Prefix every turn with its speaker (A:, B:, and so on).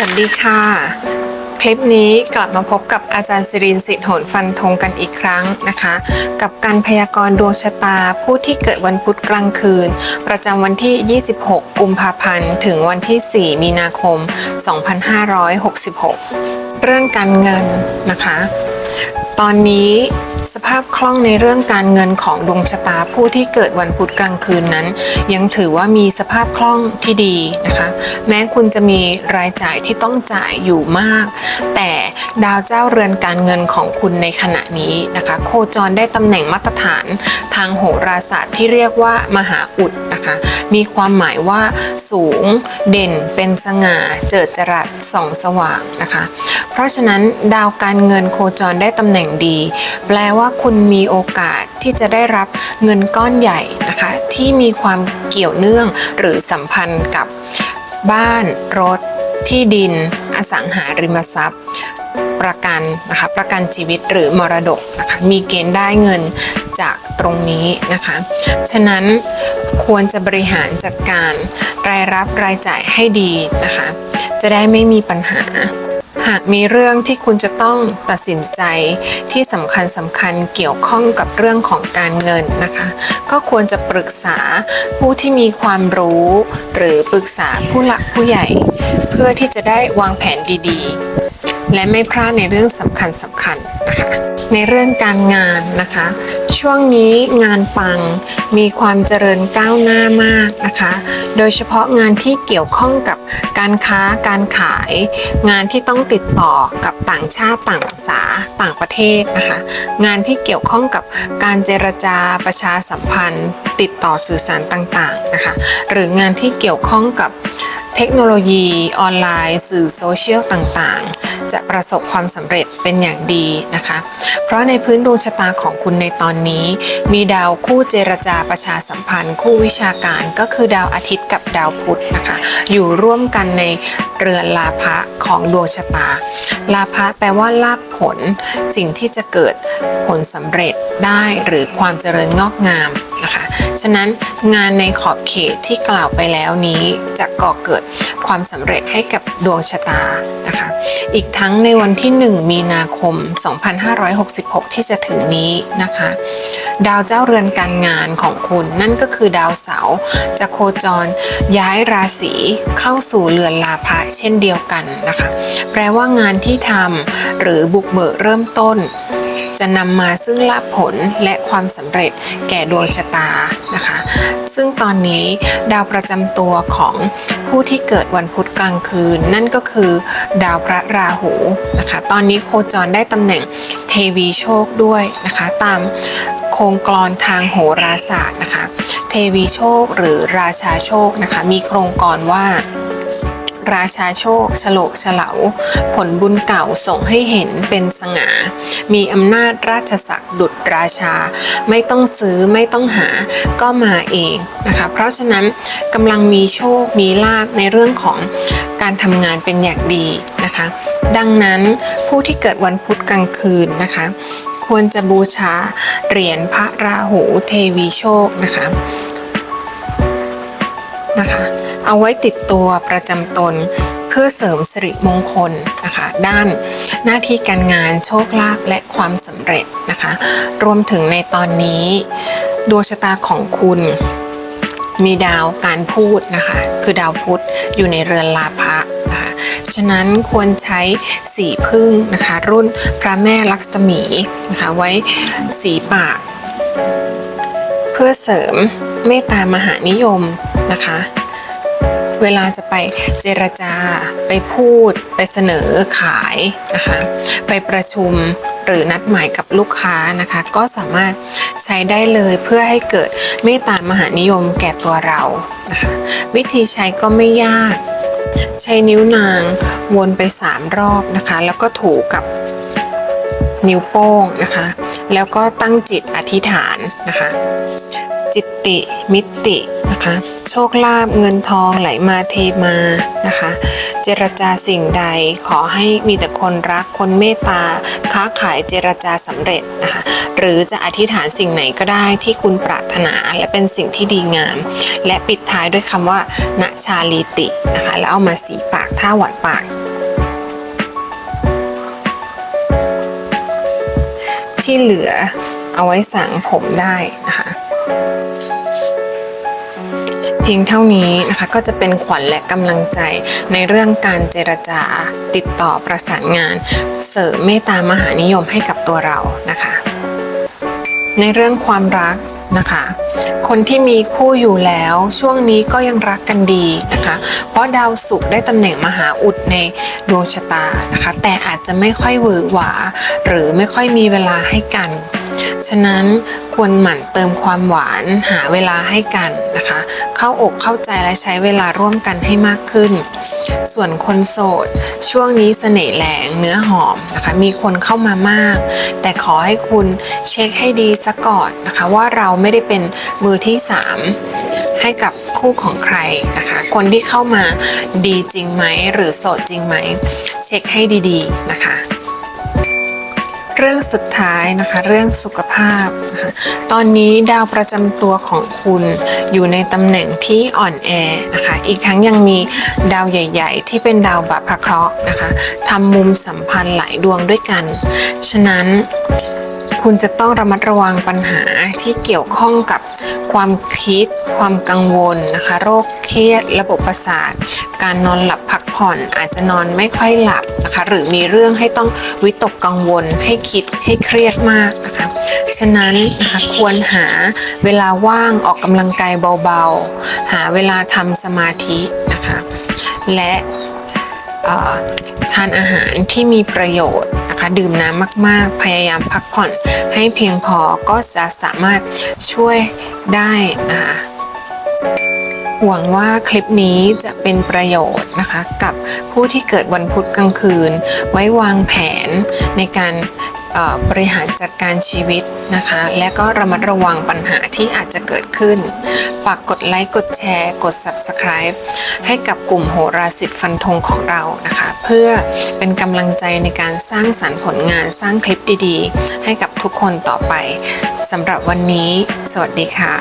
A: สวัสดีค่ะ คลิปนี้กลับมาพบกับอาจารย์สิรินสิทธิ์โหนฟันธงกันอีกครั้งนะคะ กับการพยากรณ์ดวงชะตาผู้ที่เกิดวันพุธกลางคืน ประจำวันที่ 26 กุมภาพันธ์ ถึงวันที่ 4 มีนาคม 2566 เรื่องการเงินนะคะ ตอนนี้สภาพคล่องในเรื่องการเงินของดวงชะตาผู้ที่เกิดวันพุธกลางคืนนั้น ยังถือว่ามีสภาพคล่องที่ดีนะคะ แม้คุณจะมีรายจ่ายที่ต้องจ่ายอยู่มากแต่ดาวเจ้าเรือนการเงินของคุณในขณะนี้นะคะ โคจรได้ตำแหน่งมาตรฐานทางโหราศาสตร์ที่เรียกว่ามหาอุดนะคะ มีความหมายว่าสูงเด่นเป็นสง่าเจิดจรัสส่องสว่างนะคะ เพราะฉะนั้นดาวการเงินโคจรได้ตำแหน่งดี แปลว่าคุณมีโอกาสที่จะได้รับเงินก้อนใหญ่นะคะ ที่มีความเกี่ยวเนื่องหรือสัมพันธ์กับบ้านรถ ที่ดิน อสังหาริมทรัพย์ ประกันนะคะ ประกันชีวิตหรือมรดกนะคะ มีเกณฑ์ได้เงินจากตรงนี้นะคะ ฉะนั้นควรจะบริหารจัดการรายรับรายจ่ายให้ดีนะคะ จะได้ไม่มีปัญหา หากมีเรื่องที่คุณจะต้องตัดสินใจที่สำคัญสำคัญเกี่ยวข้องกับเรื่องของการเงินนะคะ ก็ควรจะปรึกษาผู้ที่มีความรู้ หรือปรึกษาผู้หลักผู้ใหญ่ เพื่อที่จะได้วางแผนดีๆ และไม่พลาดในเรื่องสำคัญสำคัญนะคะ ในเรื่องการงานนะคะ ช่วงนี้งานปังมีความเจริญก้าวหน้ามากนะคะ โดยเฉพาะงานที่เกี่ยวข้องกับการค้าการขาย งานที่ต้องติดต่อกับต่างชาติต่างภาษาต่างประเทศนะคะ งานที่เกี่ยวข้องกับการเจรจาประชาสัมพันธ์ ติดต่อสื่อสารต่างๆนะคะ หรืองานที่เกี่ยวข้องกับ เทคโนโลยีออนไลน์ สื่อโซเชียลต่างๆ จะประสบความสำเร็จเป็นอย่างดีนะคะ เพราะในพื้นดวงชะตาของคุณในตอนนี้ มีดาวคู่เจรจาประชาสัมพันธ์ คู่วิชาการก็คือดาวอาทิตย์กับดาวพุธนะคะ อยู่ร่วมกันในเรือนลาภะของดวงชะตา ลาภะแปลว่าลาภผล สิ่งที่จะเกิดผลสำเร็จได้หรือความเจริญงอกงาม นะคะ ฉะนั้นงานในขอบเขตที่กล่าวไปแล้วนี้จะก่อเกิดความสำเร็จให้กับดวงชะตานะคะ อีกทั้งในวันที่ 1 มีนาคม 2566 ที่จะถึงนี้นะคะ ดาวเจ้าเรือนการงานของคุณนั่นก็คือดาวเสาร์จะโคจรย้ายราศีเข้าสู่เรือนลาภะเช่นเดียวกันนะคะ แปลว่างานที่ทำหรือบุกเบิกเริ่มต้น จะนำมาซึ่งลาภผลและความสำเร็จแก่ดวงชะตานะคะ ซึ่งตอนนี้ดาวประจำตัวของผู้ที่เกิดวันพุธกลางคืน นั่นก็คือดาวพระราหูนะคะ ตอนนี้โคจรได้ตำแหน่งเทวีโชคด้วยนะคะ ตามโครงกลอนทางโหราศาสตร์นะคะ เทวีโชคหรือราชาโชคนะคะ มีโครงกรว่า ราชาโชคฉลกเฉลาผลบุญเก่าส่งให้เห็นเป็นสง่า มีอำนาจราชศักดิ์ดุจราชา ไม่ต้องซื้อไม่ต้องหาก็มาเองนะคะ เพราะฉะนั้นกำลังมีโชคมีลาภในเรื่องของการทำงานเป็นอย่างดีนะคะ ดังนั้นผู้ที่เกิดวันพุธกลางคืนนะคะควรจะบูชาเหรียญพระราหูเทวีโชคนะคะนะคะ เอาไว้ติดตัวประจำตน เพื่อเสริมสิริมงคลนะคะ ด้านหน้าที่การงานโชคลาภและความสำเร็จนะคะ รวมถึงในตอนนี้ ดวงชะตาของคุณมีดาวการพูดนะคะ คือดาวพุธอยู่ในเรือนลาภะนะคะฉะนั้นควรใช้สีพึ่งนะคะ รุ่นพระแม่ลักษมีนะคะไว้สีปาก เพื่อเสริมเมตตามหานิยมนะคะ เวลาจะไปเจรจา ไปพูด ไปเสนอขายนะคะ ไปประชุมหรือนัดหมายกับลูกค้านะคะ ก็สามารถใช้ได้เลยเพื่อให้เกิดเมตตามหานิยมแก่ตัวเรานะคะวิธีใช้ก็ไม่ยาก ใช้นิ้วนางวนไป 3 รอบนะคะ แล้วก็ถูกับนิ้วโป้งนะคะ แล้วก็ตั้งจิตอธิษฐานนะคะ จิตติมิติ คะ โชคลาภเงินทองไหลมาเทมานะคะ เจรจาสิ่งใดขอให้มีแต่คนรักคนเมตตาค้าขายเจรจาสำเร็จนะคะหรือจะอธิษฐานสิ่งไหนก็ได้ที่คุณปรารถนาและเป็นสิ่งที่ดีงาม และปิดท้ายด้วยคำว่าณชาลีตินะคะแล้วเอามาสีปากท่าหวัดปากที่เหลือเอาไว้สั่งผมได้นะคะ พียงเท่านี้นะคะก็จะเป็นขวัญและกำลังใจในเรื่องการเจรจาติดต่อประสานงาน เสริมเมตตามหานิยมให้กับตัวเรานะคะ ในเรื่องความรักนะคะ คนที่มีคู่อยู่แล้วช่วงนี้ก็ยังรักกันดีนะคะ เพราะดาวศุกร์ได้ตำแหน่งมหาอุดในดวงชะตานะคะ แต่อาจจะไม่ค่อยหวือหวา หรือไม่ค่อยมีเวลาให้กัน ฉะนั้นควรหมั่นเติมความหวานหาเวลาให้กันนะคะ เข้าอกเข้าใจและใช้เวลาร่วมกันให้มากขึ้น ส่วนคนโสด ช่วงนี้เสน่ห์แรงเนื้อหอมนะคะ มีคนเข้ามามาก แต่ขอให้คุณเช็คให้ดีซะก่อนนะคะ ว่าเราไม่ได้เป็นมือที่สามให้กับคู่ของใครนะคะ คนที่เข้ามาดีจริงไหมหรือโสดจริงไหม เช็คให้ดีๆนะคะ เรื่องสุดท้ายนะคะเรื่องสุขภาพนะคะตอนนี้ดาวประจำตัวของคุณอยู่ในตำแหน่งที่อ่อนแอนะคะอีกทั้งยังมีดาวใหญ่ ๆ ที่เป็นดาวบัพพะเคราะห์นะคะทำมุมสัมพันธ์หลายดวงด้วยกัน ฉะนั้น คุณจะต้องระมัดระวังปัญหาที่เกี่ยวข้องกับความคิด ความกังวลนะคะ โรคเครียด ระบบประสาท การนอนหลับพักผ่อน อาจจะนอนไม่ค่อยหลับนะคะ หรือมีเรื่องให้ต้องวิตกกังวล ให้คิดให้เครียดมากนะคะ ฉะนั้นนะคะควรหาเวลาว่างออกกำลังกายเบาๆ หาเวลาทำสมาธินะคะ และทานอาหารที่มีประโยชน์ นะคะ ดื่มน้ำมากๆ พยายามพักผ่อนให้เพียงพอก็จะสามารถช่วยได้นะคะหวังว่าคลิปนี้จะเป็นประโยชน์นะคะ กับผู้ที่เกิดวันพุธกลางคืน ไว้วางแผนในการ บริหารจัดการชีวิตนะคะ และก็ระมัดระวังปัญหาที่อาจจะเกิดขึ้น ฝากกดไลค์กดแชร์ กด Subscribe ให้กับกลุ่มโหราสิทธิ์ฟันธงของเรานะคะ เพื่อเป็นกำลังใจในการสร้างสรรค์ผลงานสร้างคลิปดีๆ ให้กับทุกคนต่อไปสำหรับวันนี้ สวัสดีค่ะ